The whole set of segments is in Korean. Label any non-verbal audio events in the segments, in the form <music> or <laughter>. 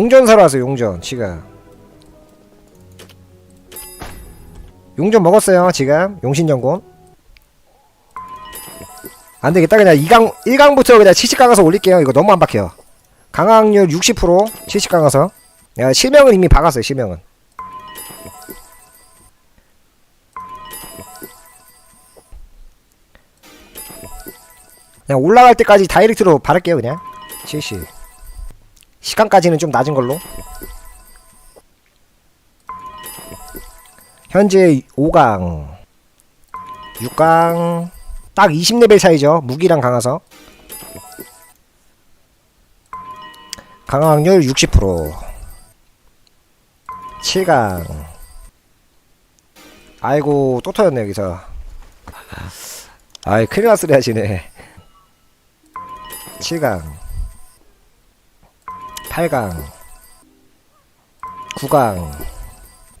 용전 사러 왔어요 용전 지금. 용전 먹었어요 지금. 용신전곤 안되겠다 그냥 2강 1강부터 그냥 70강 가서 올릴게요. 이거 너무 안 박혀 강화학률 60% 70강 가서. 내가 실명은 이미 박았어요 실명은. 그냥 올라갈 때까지 다이렉트로 바를게요 그냥. 실 시 시간까지는 좀 낮은 걸로. 현재 5강 6강 딱 20레벨 차이죠. 무기랑 강화서 강화 확률 60% 7강. 아이고 또 터졌네 여기서. 아이 큰일 났으리 하시네. 7강 8강 9강.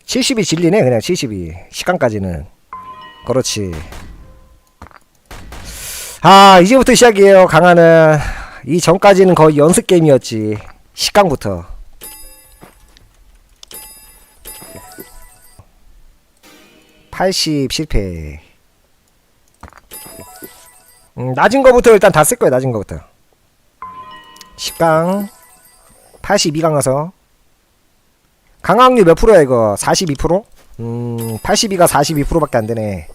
70이 질리네 그냥 70이. 시간까지는. 그렇지. 아 이제부터 시작이에요 강화는. 이 전까지는 거의 연습 게임이었지 10강부터. (80) 실패. 음, 낮은 거부터 일단 다 쓸 거야 낮은 거부터. 10강 82강 가서. 강화학률 몇 프로야 이거? 42%? 음 82가 42%밖에 안 되네.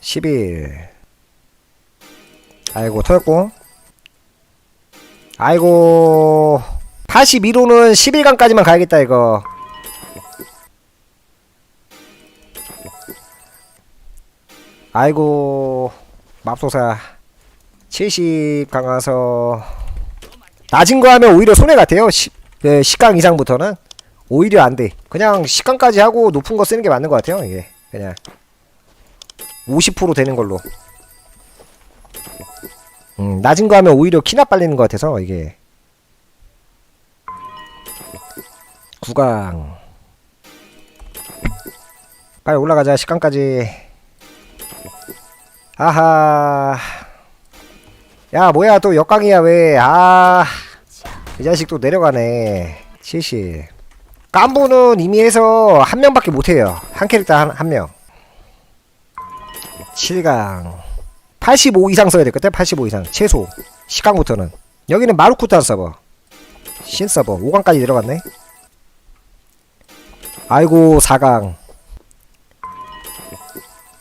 11 아이고 터졌고. 아이고 82로는 11강까지만 가야겠다 이거. 아이고 맙소사 70 강화서 낮은 거 하면 오히려 손해 같아요. 10, 네, 10강 이상부터는. 오히려 안돼. 그냥 10강까지 하고 높은 거 쓰는 게 맞는 것 같아요 이게. 그냥. 50% 되는 걸로. 음, 낮은 거 하면 오히려 키나 빨리는 것 같아서 이게. 9강. 빨리 올라가자 10강까지. 아하 야 뭐야 또 역강이야 왜아 이 자식 또 내려가네. 70 깐부는 이미 해서 한 명밖에 못해요. 한 캐릭터 한, 한 명. 7강. 85 이상 써야 될 것 같아 85 이상. 최소. 10강부터는. 여기는 마루쿠탄 서버. 신 서버. 5강까지 내려갔네. 아이고 4강.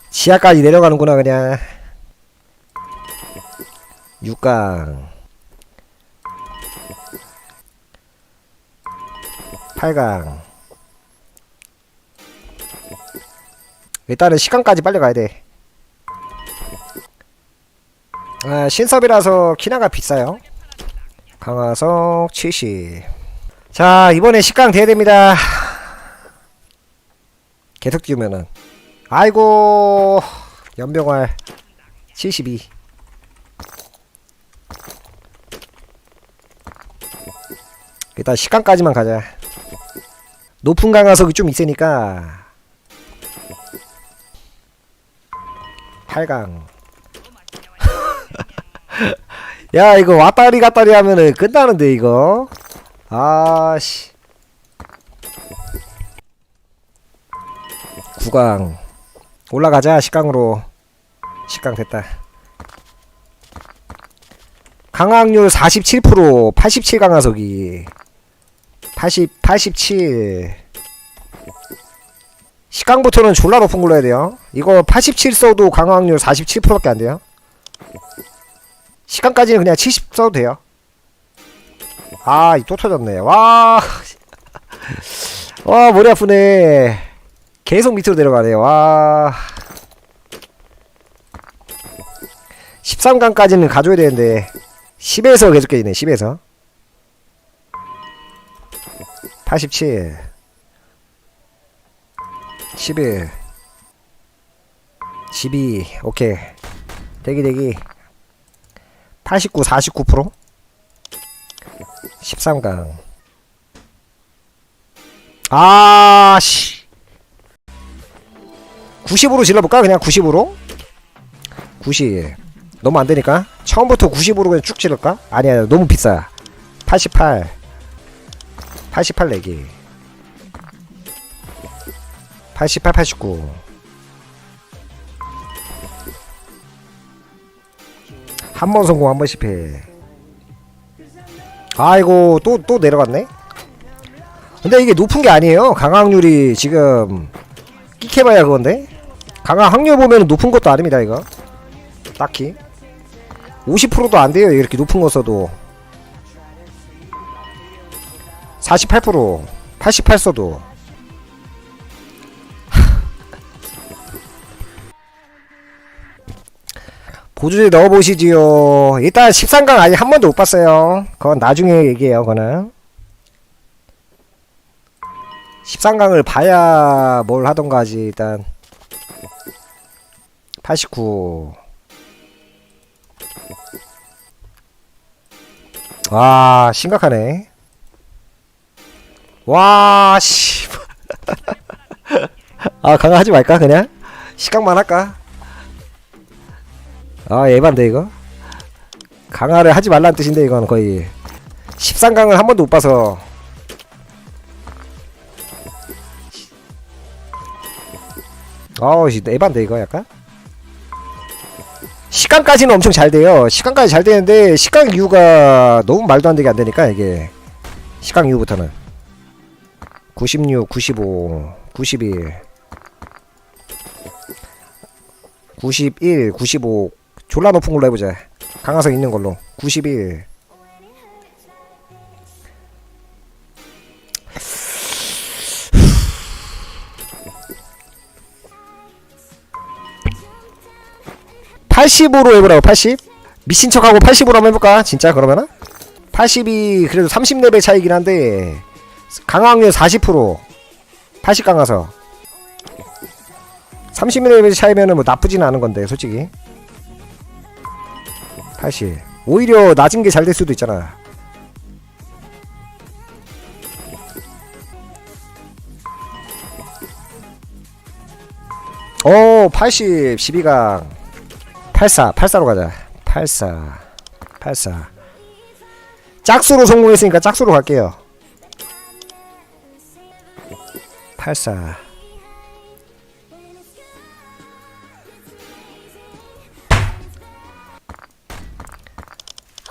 지하까지 내려가는구나 그냥 6강 8강 일단은 시간까지 빨리 가야 돼 아, 신섭이라서 키나가 비싸요. 강화석 70. 자, 이번에 10강 돼야 됩니다. 계속 띄우면은. 아이고, 연병활 72. 일단 시간까지만 가자. 높은 강화석이 좀 있으니까. 8강. <laughs> 야 이거 왔다리 갔다리 하면은 끝나는데 이거 아씨 구강 올라가자 10강으로 10강 됐다 강화학률 47% 87 강화석이 80 87 10강부터는 졸라 높은 걸로 해야 돼요 이거 87 써도 강화학률 47%밖에 안 돼요 시간까지는 그냥 70 써도 돼요. 아, 또 터졌네. 와. <laughs> 와, 머리 아프네. 계속 밑으로 내려가네. 와. 13강까지는 가져야 되는데 10에서 계속 깨지네. 10에서. 87 11 12 오케이 대기 대기 89, 49%? 13강. 아, 씨. 90으로 질러볼까? 그냥 90으로? 90. 너무 안 되니까 처음부터 90으로 그냥 쭉 찌를까? 아니야 너무 비싸 88 88 내기. 88 89 한 번 성공 한 번 실패. 아이고 또 또 내려갔네? 근데 이게 높은 게 아니에요. 강확률이 지금 끼케봐야 그건데. 강화 확률 보면 높은 것도 아닙니다 이거. 딱히. 50%도 안 돼요 이렇게 높은 거 써도 48% 88 써도. 보조제 넣어보시지요. 일단 13강 아직 한 번도 못 봤어요. 그건 나중에 얘기해요 그거는. 13강을 봐야 뭘 하던가 하지 일단. 89 와 심각하네 와 씨. <laughs> 아 강화하지 말까 그냥? 시각만 할까? 아 예반데 이거? 강화를 하지 말라는 뜻인데 이건 거의. 13강을 한 번도 못 봐서. 아우 씨 에반데 이거 약간? 시간까지는 엄청 잘 돼요. 시간까지 잘 되는데 시간 이유가 너무 말도 안 되게 안 되니까 이게. 시간 이후부터는 96 95 91 91 95 졸라 높은 걸로 해보자. 강화성 있는 걸로. 91 80으로 해보라고 80 미친 척하고 80으로 한번 해볼까? 진짜 그러면은? 80이 그래도 30레벨 차이긴 한데 강화확률 40% 80 강화서. 30레벨 차이면은 뭐 나쁘진 않은 건데 솔직히. 80 오히려 낮은 게 잘 될 수도 있잖아. 오 80 12강. 84 84로 가자. 84 84 짝수로 성공했으니까 짝수로 갈게요 84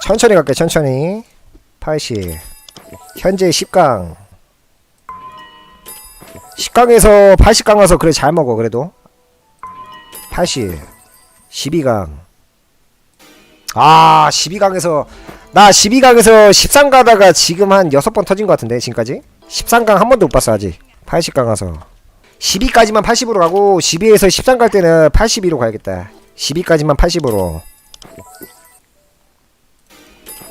천천히 갈게 천천히. 80 현재 10강. 10강에서 80강 와서 그래 잘 먹어 그래도. 80 12강. 아 12강에서 나 12강에서 13 가다가 지금 한 6번 터진 것 같은데 지금까지? 13강 한 번도 못 봤어 아직 80강 와서. 12까지만 80으로 가고 12에서 13 갈 때는 82로 가야겠다. 12까지만 80으로.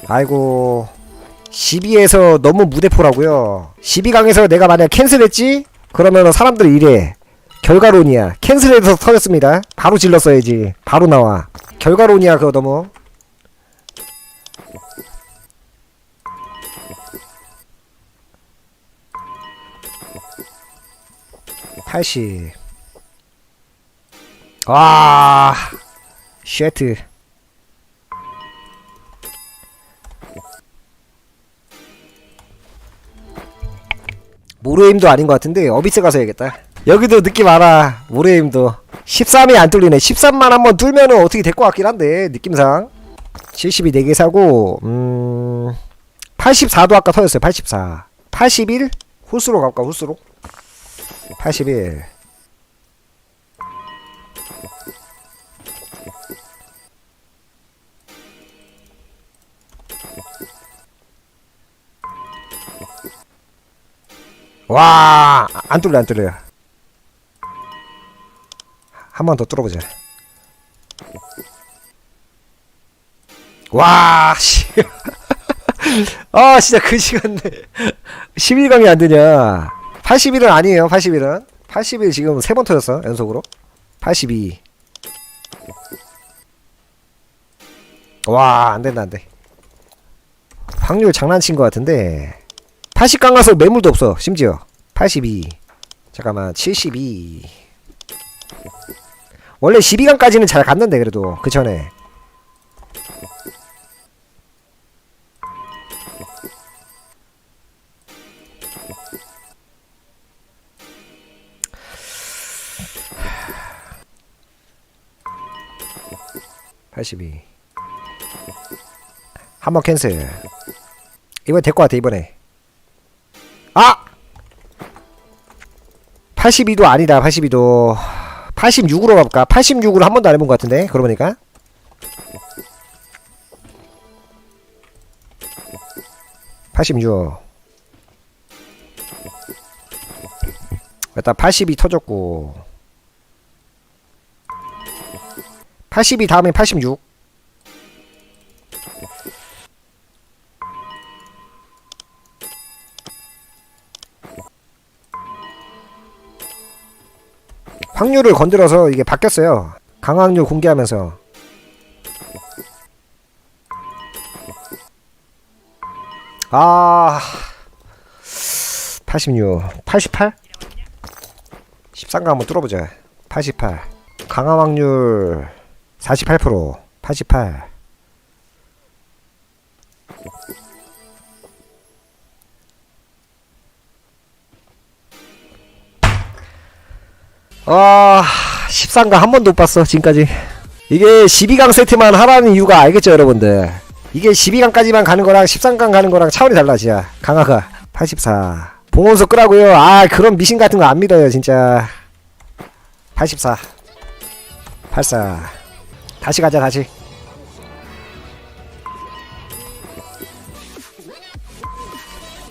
아이고 12에서 너무 무대포라고요? 12강에서 내가 만약 캔슬했지? 그러면 사람들이 이래. 결과론이야. 캔슬해서 터졌습니다. 바로 질렀어야지. 바로 나와. 결과론이야 그거 너무 팔십. 와 쉐트 모르임도 아닌 것 같은데 어비스 가서 해야겠다. 여기도 느낌 알아 모레임도. 13이 안 뚫리네. 13만 한번 뚫면은 어떻게 될 것 같긴 한데 느낌상. 70이 4개 사고 음 84도 아까 터졌어요 84 81 홀수로 갈까 홀수로 81 와, 안 뚫려, 안 뚫려. 한 번 더 뚫어보자. 와, 씨. <laughs> 아, 진짜 그 시간대. 11강이 안 되냐. 81은 아니에요, 81은. 81 지금 세 번 터졌어, 연속으로. 82. 와, 안 된다, 안 돼. 확률 장난친 것 같은데. 80강 가서 매물도 없어, 심지어. 82. 잠깐만, 72. 원래 12강까지는 잘 갔는데, 그래도. 그 전에. 82 한 번 캔슬. 이번에 될 것 같아 이번에. 아! 82도 아니다 82도. 86으로 가볼까? 86으로 한 번도 안 해본 것 같은데 그러고 보니까. (86) 일단 82 터졌고 82 다음에 86 확률을 건드려서 이게 바뀌었어요. 강확률 공개하면서. 아, 86, 88? 13가 한번 뚫어보자. 88. 강화 확률 48%, 88. 아, 13강 한 번도 못 봤어, 지금까지. 이게 12강 세트만 하라는 이유가 알겠죠, 여러분들? 이게 12강까지만 가는 거랑 13강 가는 거랑 차원이 달라, 진짜. 강화가. 84. 봉원소 끄라고요. 아, 그런 미신 같은 거 안 믿어요, 진짜. 84. 84. 다시 가자, 다시.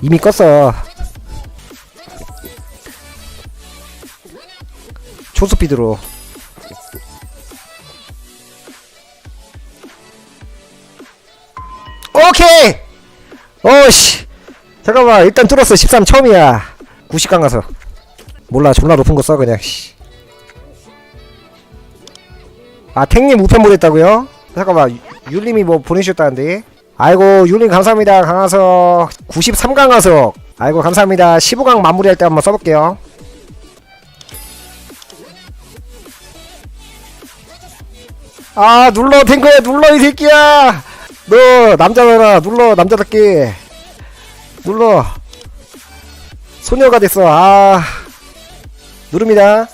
이미 껐어. 초스피드로. 오케이! 어씨. 잠깐만 일단 뚫었어. 13 처음이야. 90강 가서. 몰라 졸라 높은 거 써 그냥. 씨. 아 탱님 우편 보냈다고요? 잠깐만 유- 율님이 뭐 보내주셨다는데. 아이고 율님 감사합니다. 강화석 93강 화석. 아이고 감사합니다. 15강 마무리할 때 한번 써볼게요. 아 눌러 탱커야 눌러 이 새끼야. 너 남자잖아 눌러 남자답게. 눌러. 소녀가 됐어. 아 누릅니다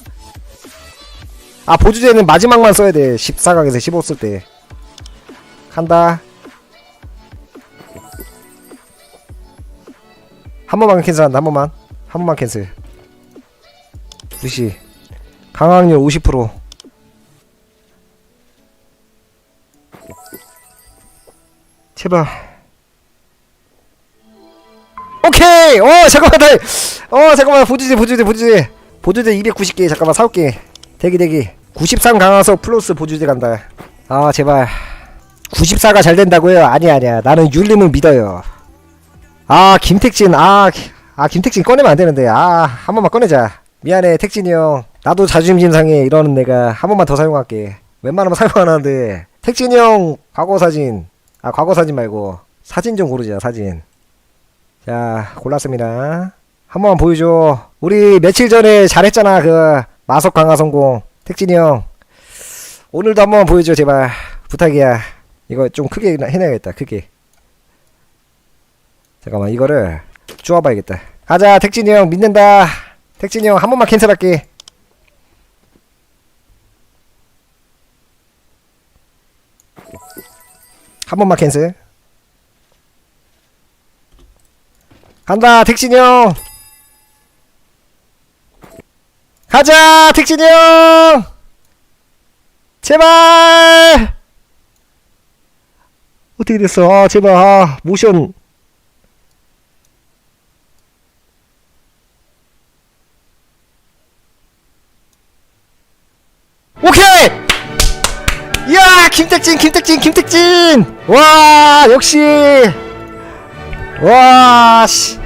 아 보주제는 마지막만 써야 돼 14강에서 15 쓸 때 간다 한 번만 캔슬한다 한 번만 한 번만 캔슬 무시 강확률 50% 제발. 오케이. 어 잠깐만 나. 어 잠깐만 보주제 보주제 보주제 보주제 290개 잠깐만 사올게. 대기 대기. 93 강화서 플러스 보주제 간다. 아 제발. 94가 잘 된다고요? 아니야 아니야. 나는 율림을 믿어요. 아 김택진 아, 기- 아 김택진 꺼내면 안 되는데 아 한 번만 꺼내자. 미안해 택진이 형. 나도 자존심 상해 이러는 내가 한 번만 더 사용할게. 웬만하면 사용 안 하는데 택진이 형 과거 사진 아 과거 사진 말고 사진 좀 고르자 사진 자 골랐습니다 한 번만 보여줘 우리 며칠 전에 잘했잖아 그 마석 강화 성공 택진이 형 오늘도 한 번만 보여줘 제발. 부탁이야. 이거 좀 크게 해놔야겠다 크게. 잠깐만 이거를 주워봐야겠다. 가자 택진이 형 믿는다. 택진이 형 한 번만 캔슬할게. 한 번만 캔슬. 간다, 택진이 형! 가자, 택진이 형! 제발! 어떻게 됐어? 아, 제발, 아, 모션. 오케이! 이야 김택진 김택진 김택진 와 역시 와씨